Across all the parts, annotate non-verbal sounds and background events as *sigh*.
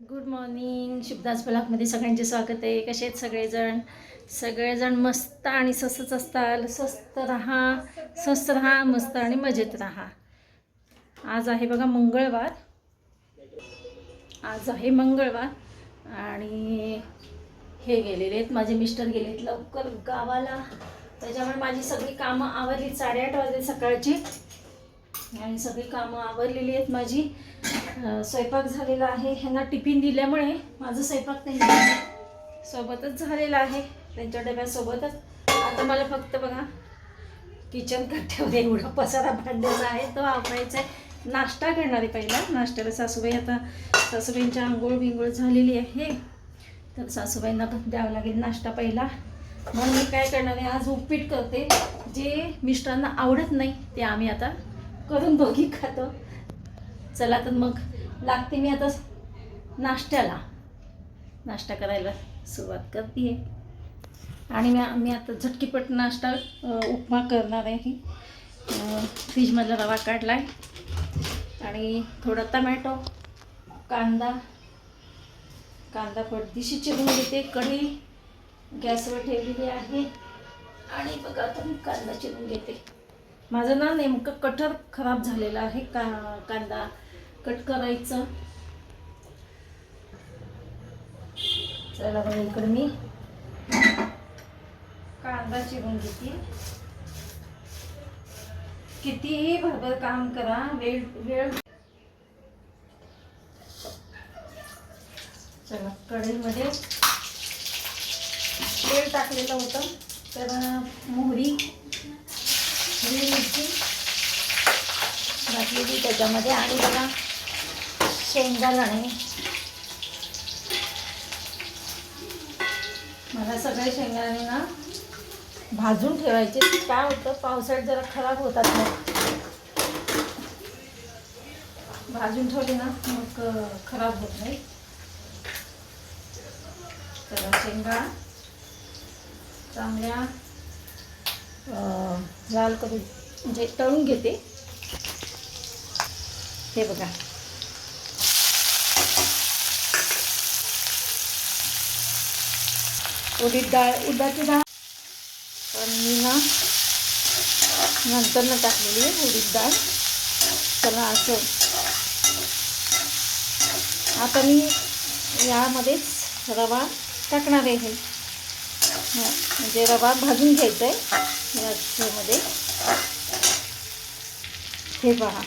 Good morning शुभदास ब्लॉकमध्ये सगळ्यांचे स्वागत आहे. कसे आहेत सगळेजण? सगळेजण मस्त आणि स्वस्तच असताल. स्वस्त राहा स्वस्त राहा मस्त आणि मजेत राहा. आज आहे बघा मंगळवार. आज आहे मंगळवार. आणि हे गेलेले आहेत. माझे मिस्टर गेलेत लवकर गावाला. त्याच्यामुळे माझी सगळी कामं आवरली. साडेआठ वाजले सकाळची. आणि सगळी कामं आवरलेली आहेत माझी. स्वयंपाक झालेला आहे. ह्यांना टिफिन दिल्यामुळे माझं स्वयंपाक त्यांच्या सोबतच झालेला आहे. त्यांच्या डब्यासोबतच. आता मला फक्त बघा किचन कट्ट्यावर एवढा पसारा भांड्याचा आहे तो आवरायचा आहे. नाश्ता करणार आहे पहिला. नाश्त्याला सासूबाई आता सासूबाईंच्या आंघोळ बिंघोळ झालेली आहे. तर सासूबाईंना पण द्यावं लागेल नाश्ता पहिला. मग मी काय करणार आहे आज उपीट करते. जे मिस्टरांना आवडत नाही ते आम्ही आता करून दोघी खातो. चला तर मग लागते मी आता नाश्त्याला. नाश्ता करायला सुरुवात करते आणि मी मी आता झटकीपट नाश्ता उपमा करणार आहे फ्रीजमधला रवा काढला आहे आणि थोडा टमॅटो कांदा कांदा पडदिशी चिरून घेते. कढी गॅसवर ठेवलेली आहे. आणि बघा आता मी कांदा चिरून घेते. माझं ना नेमकं कटर खराब झालेलं आहे का कांदा? कट करायचं. चला बघा इकडे मी. कांदा चिरून घेते. कितीही भरभर काम करा वेळ वेळ. चला कढईमध्ये तेल टाकलेलं होतं. तर मोहरी. हिरवी मिरची घातलेली त्याच्यामध्ये. आणि बघा जाणे मला सगळे शेंगांना ना भाजून ठेवायचे. काय होतं पावसाळ्यात जरा खराब होतात ना. भाजून ठेवले ना मग खराब होत नाही. तर शेंगा चांगल्या लाल करून म्हणजे तळून घेते. हे बघा. उडीद डाळ उडदाची डाळ. पण मी ना नंतर न टाकलेली आहे उडीद डाळ. चला असं. आता मी यामध्येच रवा टाकणार आहे. म्हणजे रवा भाजून घ्यायचा आहे याच्यामध्ये हे पहा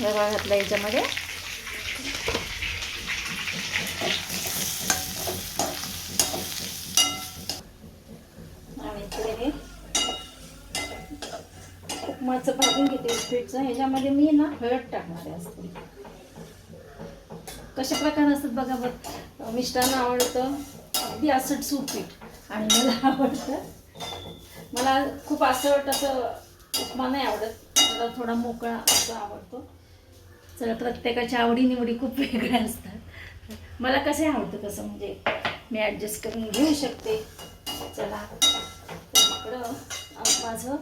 रवा घातला याच्यामध्ये. आणि उपमाचं भाजून घेते उपीटचं ह्याच्यामध्ये मी ना हळद टाकणार आहे असते कशा प्रकार असतात बघा बघ मिष्टांना आवडतं. अगदी असट सुपीठ आणि मला आवडतं मला खूप असट असं उपमा नाही आवडत. मला थोडा मोकळा असं आवडतो. चला प्रत्येकाच्या आवडीनिवडी खूप वेगळ्या असतात. मला कसे आवडतं कसं म्हणजे मी ॲडजस्ट करून घेऊ शकते. चला इकडं माझं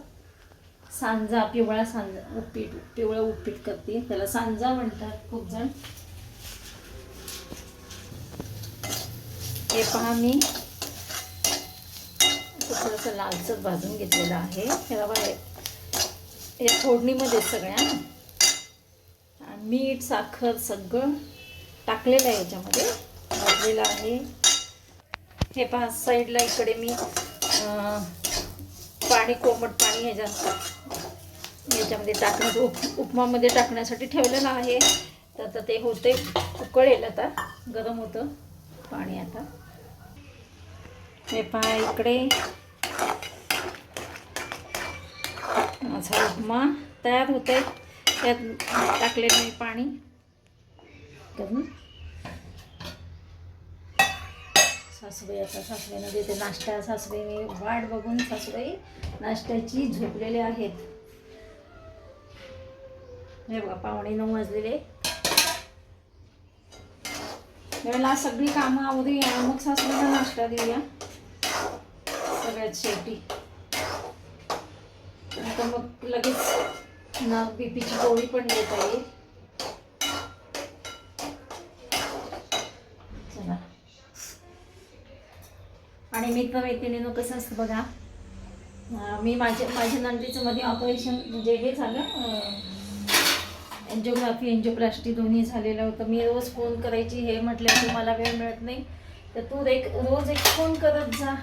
सांजा पिवळा सांजा उपीट पिवळं उपीट करते. त्याला सांजा म्हणतात खूप जण. हे पहा मी. थोडंसं लालसर भाजून घेतलेलं आहे. हे बघा हे फोडणीमध्ये सगळ्या. मीठ साखर सगळं टाकलेलं आहे याच्यामध्ये. भाजलेलं आहे. हे पहा साईडला इकडे मी पाणी कोमट पाणी ह्याच्यात याच्यामध्ये टाकण्याचं उप उपमामध्ये टाकण्यासाठी ठेवलेलं आहे. तर आता ते होते उकळेल आता. गरम होतं पाणी आता. हे पहा इकडे. माझा उपमा तयार होत आहे त्यात टाकले मी पाणी. सासूबाई आता सासूबाईनं देते नाश्ता. सासूबाईने वाट बघून सासूबाई नाश्त्याची झोपलेले आहेत. हे बघा पाहुणे नऊ वाजलेले. त्यावेळेला सगळी कामं आवरूया मग सासूबाईला नाश्ता देऊया. आहेत शेवटी. नंतर मग लगेच ना बीपीची गोळी पण देता येईल चला. आणि मित्रमैत्रिणीनं कसं असतं बघा मी माझ्या माझ्या नंदीचं मध्ये ऑपरेशन म्हणजे हे झालं एन्जिओग्राफी एन्जिओप्लास्टी दोन्ही झालेलं होतं. मी रोज फोन करायची हे म्हटलं तुम्हाला वेळ मिळत नाही. तर तू एक रोज एक फोन करत जा.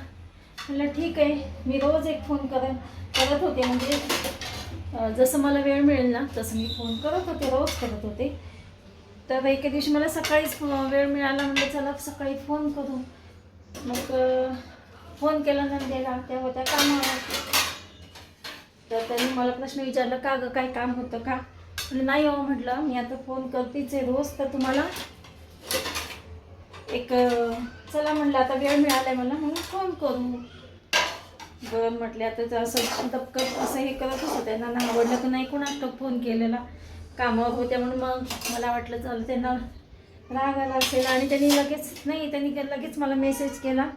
म्हटलं ठीक आहे मी रोज एक फोन करत करत होते. म्हणजे जसं मला वेळ मिळेल ना तसं मी फोन करत होते रोज करत होते. तर एके दिवशी मला सकाळीच वेळ मिळाला म्हणजे चला सकाळी फोन करू. मग फोन केला नंदेला त्या होत्या कामावर. तर त्यांनी मला प्रश्न विचारला का गं काय काम होतं का? म्हणजे नाही हो म्हटलं मी आता फोन करतेच आहे रोज तर तुम्हाला एक चला म्हटलं आता वेळ मिळाला आहे मला म्हणून फोन करू. बरं म्हटले आता असं दपकत असं हे करत होतं त्यांना ना आवडलं की नाही कोणाला फोन केलेला. कामावर होत्या म्हणून मग मला वाटलं चल त्यांना राग आला असेल. आणि त्यांनी लगेच नाही त्यांनी लगेच मला मेसेज केला.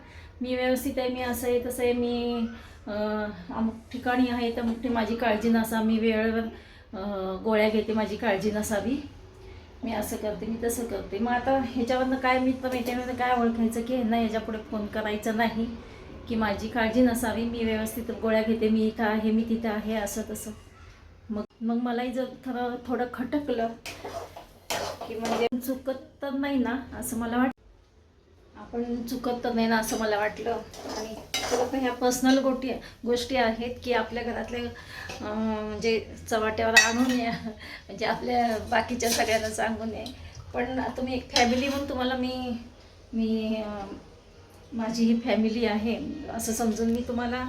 मी व्यवस्थित आहे मी असं आहे तसं आहे मी अमुक ठिकाणी आहे तर मग माझी काळजी नसा मी वेळेवर गोळ्या घेते माझी काळजी नसावी. मी असं करते मी तसं करते. मग आता ह्याच्यावरनं काय मित्र मैत्रिणीमध्ये काय ओळखायचं की ह्यांना ह्याच्यापुढे फोन करायचा नाही की माझी काळजी नसावी मी व्यवस्थित गोळ्या घेते मी इथं आहे मी तिथं आहे असं तसं. मग मग मलाही जर थोडं थोडं खटकलं की म्हणजे चुकत तर नाही ना असं मला वाट आपण चुकत तर नाही ना असं मला वाटलं. आणि तर काही ह्या पर्सनल गोटी गोष्टी आहेत की आपल्या घरातल्या म्हणजे चवाट्यावर आणू नये म्हणजे आपल्या बाकीच्या सगळ्यांना सांगू नये पण तुम्ही एक फॅमिली म्हणून तुम्हाला मी मी माझी ही फॅमिली आहे. असं समजून मी तुम्हाला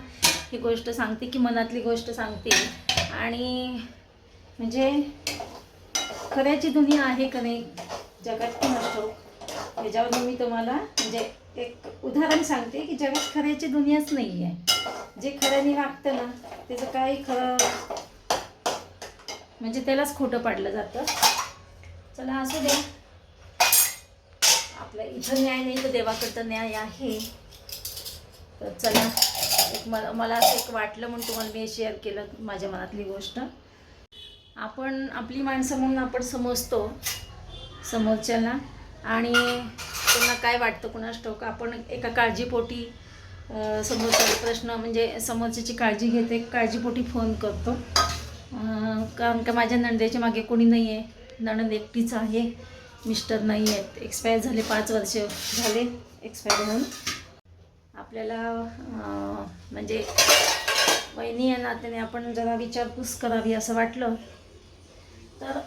ही गोष्ट सांगते की मनातली गोष्ट सांगते. आणि म्हणजे खऱ्याची दुनिया आहे का नाही? जगात पण असतो ह्याच्यावर मी तुम्हाला म्हणजे एक उदाहरण सांगते की जगात खऱ्याची दुनियाच नाही आहे जे खऱ्याने वागतं ना त्याचं काही खरं म्हणजे त्यालाच खोटं पाडलं जातं. चला असू दे. आपल्या इथं न्याय नाही तर देवाकडचं न्याय आहे. तर चला एक मला मला असं एक वाटलं म्हणून तुम्हाला मी शेअर केलं माझ्या मनातली गोष्ट. आपण आपली माणसं म्हणून आपण समजतो समोरच्याला. आणि त्यांना काय वाटतं कुणास ठोक आपण एका काळजीपोटी समोरचा प्रश्न म्हणजे समोरच्याची काळजी घेते काळजीपोटी फोन करतो. कारण का माझ्या नणंदेच्या मागे कोणी नाही आहे नणंद एकटीच आहे. मिस्टर नाही आहेत एक्सपायर झाले पाच वर्ष झाले एक्सपायर होऊन. आपल्याला म्हणजे बहिणी या नात्याने आपण जरा विचारपूस करावी असं वाटलं. तर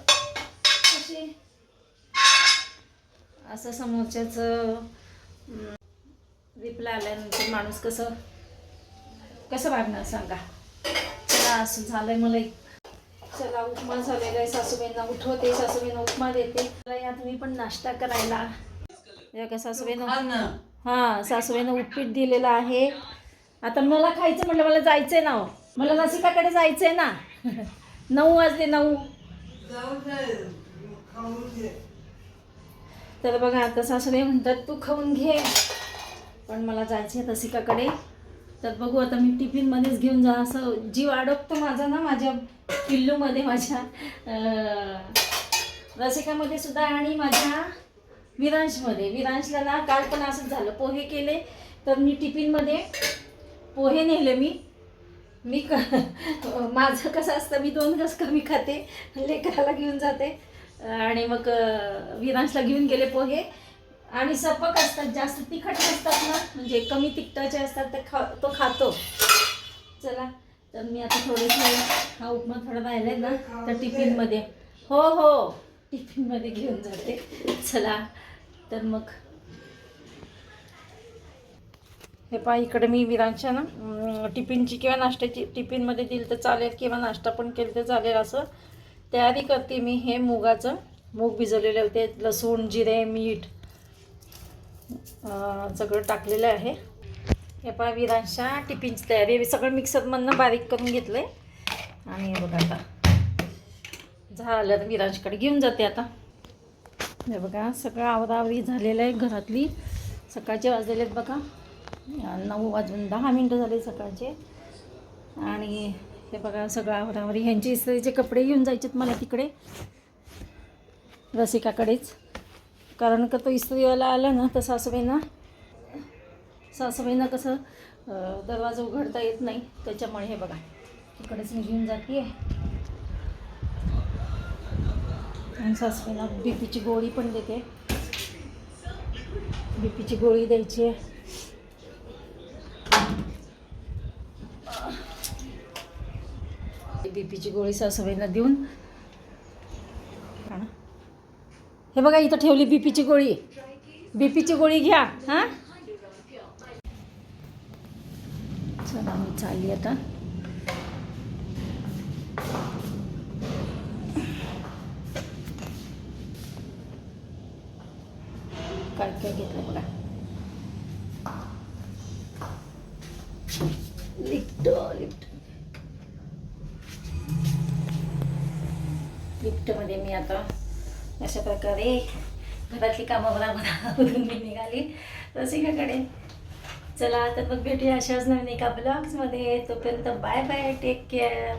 असं समोरच्याचं रिप्लाय आल्यानंतर माणूस कसं कसं वागणार सांगा? चला असं झालंय मला चला उपमा झालेला आहे सासूबाईंना. उठवते सासूबाईंना उपमा देते. चला या तुम्ही पण नाश्ता करायला. का सासूबाईंना हां सासूबाईनं उपीट दिलेलं आहे. आता मला खायचं म्हटलं मला जायचं आहे ना हो. मला लसिकाकडे जायचं आहे ना. *laughs* नऊ वाजले नऊ. तर बघा आता सासरे म्हणतात तू खाऊन घे. पण मला जायचं आहे रसिकाकडे तर बघू आता मी टिफिनमध्येच घेऊन जा. असं जीव अडकतो माझा ना माझ्या पिल्लूमध्ये माझ्या रसिकामध्ये सुद्धा आणि माझ्या विरांशमध्ये. विरांशला ना काल पण असंच झालं. पोहे केले तर मी टिफिनमध्ये पोहे नेले मी. मी क माझं कसं असतं मी दोन घस कमी खाते. लेकराला घेऊन जाते. आणि मग विरांशला घेऊन गेले पोहे. आणि सपक असतात जास्त तिखट नसतात ना म्हणजे कमी तिखटाचे असतात ते खा तो खातो. चला तर मी आता थोडेसे हा उपमा थोडा राहिला ना तर टिफिनमध्ये. हो हो टिफिनमध्ये घेऊन जाते. चला तर मग. हे पहा इकडे मी विरांच्या ना टिफिनची किंवा नाश्त्याची टिफिनमध्ये दिली तर चालेल किंवा नाश्ता पण केलं तर चालेल असं. तयारी करते मी हे मुगाचं. मूग भिजवलेले होते लसूण जिरे मीठ सगळं टाकलेलं आहे. हे पहा विरांशा टिफिनची तयारी आहे. सगळं मिक्सरमधनं बारीक करून घेतलं आहे आणि हे बघा आता. झालं तर विरांशकडे घेऊन जाते आता. हे बघा सगळं आवरावरी झालेलं आहे घरातली. सकाळचे वाजलेले आहेत बघा. नऊ वाजून दहा मिनटं झाले सकाळचे. आणि हे बघा सगळं आवरावरी. ह्यांचे इस्त्रीचे कपडे घेऊन जायचेत मला तिकडे रसिकाकडेच. कारण का तो इस्त्रीवाला आला ना तर सासूबाईंना सासूबाईंना कसं दरवाजा उघडता येत नाही. त्याच्यामुळे हे बघा तिकडेच मी घेऊन जाते आणि सासूबाईंना बी पीची गोळी पण देते. बी पीची गोळी द्यायची आहे. बीपीची गोळी सासूबाईंना देऊन. हे बघा इथं ठेवली बीपीची गोळी. बीपीची गोळी घ्या हां? चला मी चालली आता. काय काय घेतलं बघा? लिफ्ट लिफ्ट लिफ्टमध्ये मी आता अशा प्रकारे घरातली कामं बरोबर मी निघाली. रसिकाकडे चला तर मग भेटूया अशाच नवीन एका ब्लॉग्समध्ये तोपर्यंत बाय बाय टेक केअर